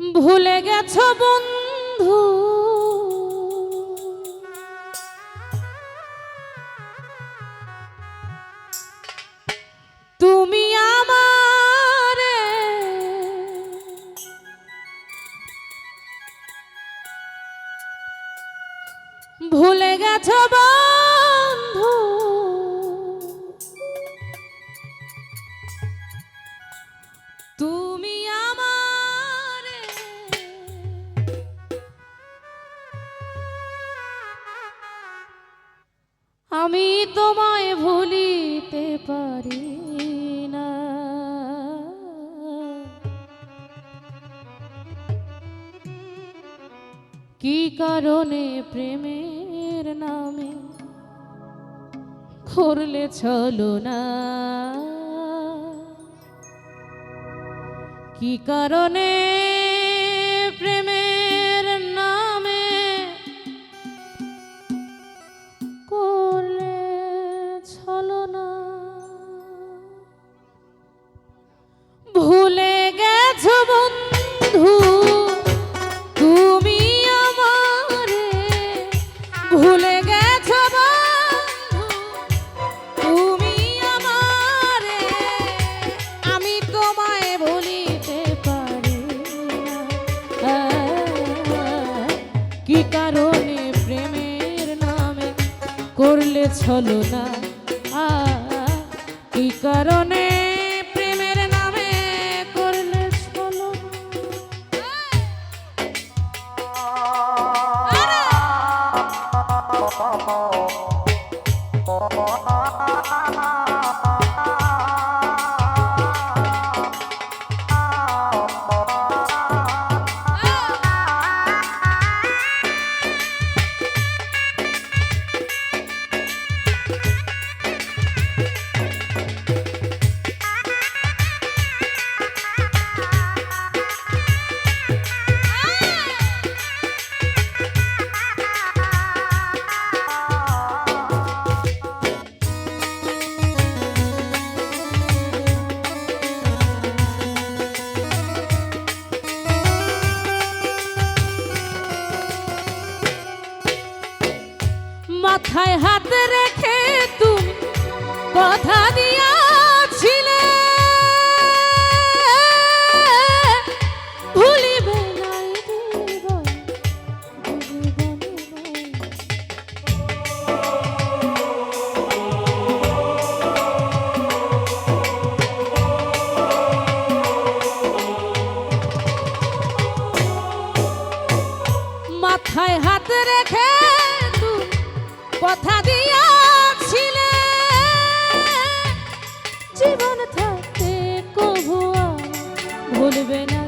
ভুলে গেছো বন্ধু? তুমি আমার ভুলে গেছো বন্ধু? কি কারণে প্রেমের নামে করলে চলো না? কি কারণে ছলো না কি কারণে প্রেমের নামে করলে ছলো মাথায় হাত ভুলবে না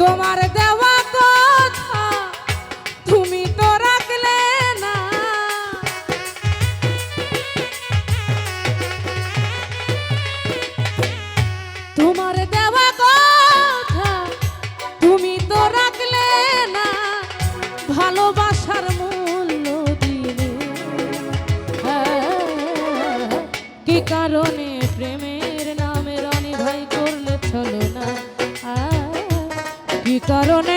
তোমার দেওয়া কথা তুমি তো রাখলে না। তোমার দেওয়া কথা তুমি তো রাখলে না। ভালোবাসার মূল্য দিলে। হ্যাঁ, কি কারণে প্রেমের কি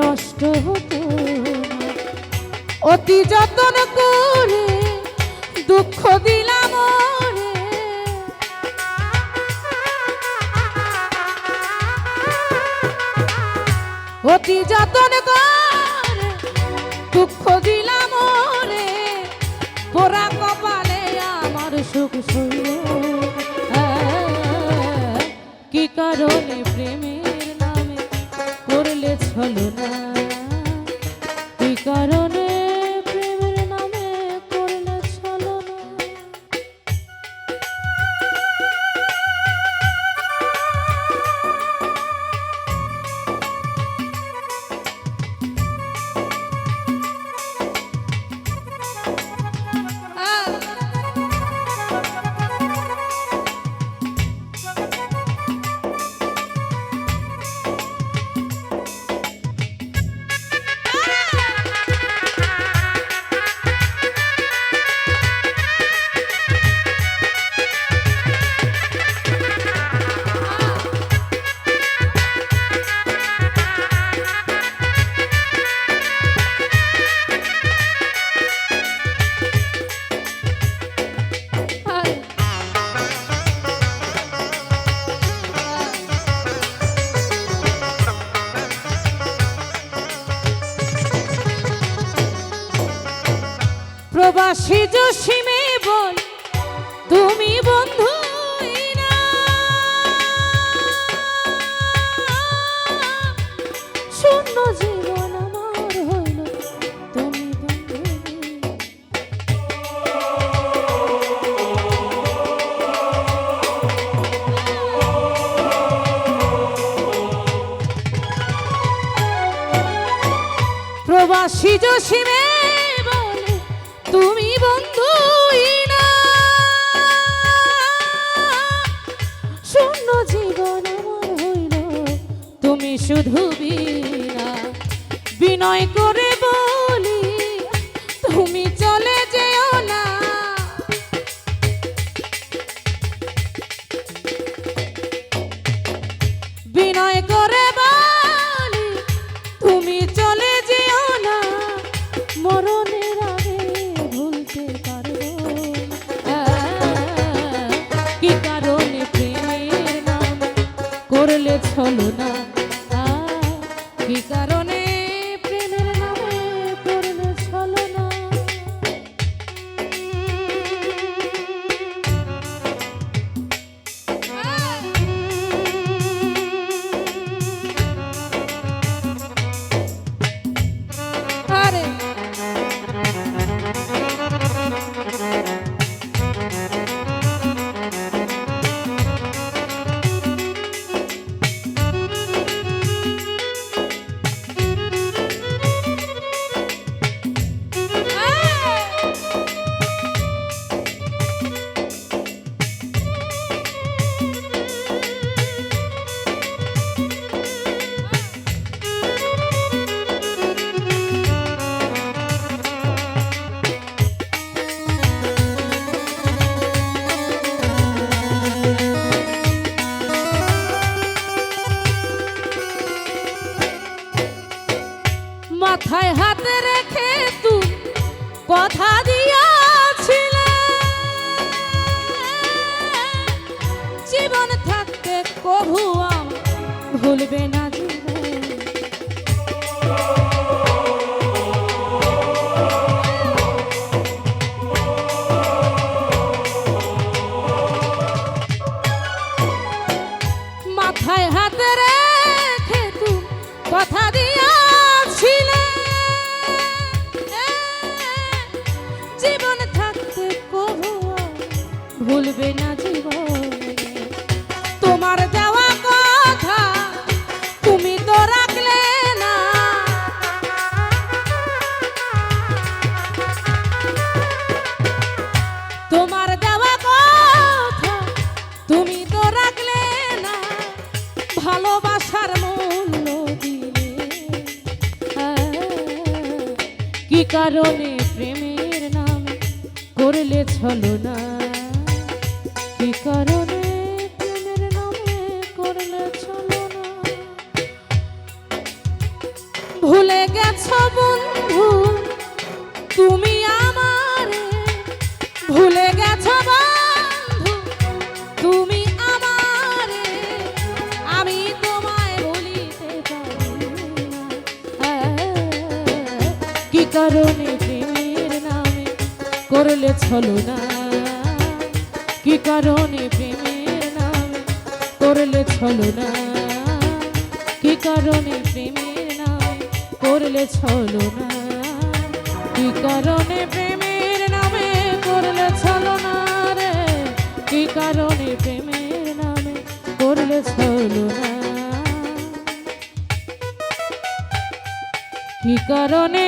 নষ্ট হতো। অতি যতন করে দুঃখ দিলাম অতি যতন করে দুঃখ দিলাম রে পোড়া কপালে আমার সুখ শুয়ে ধুবি বিনয় প্রভু আমার ভুলবে না জীবন। কারণে প্রেমের নাম করলে ছলো না। কি কারণে প্রেমের নামে করলে না? ভুলে গেছ বন্ধু, তুমি করলে ছলো না। কি কারণে প্রেমের নামে করলে ছলো না? কি কারণে প্রেমের নামে করলে ছলো না? কি কারণে প্রেমের নামে করলে ছলো না রে? কি কারণে প্রেমের নামে করলে ছলো না? কি কারণে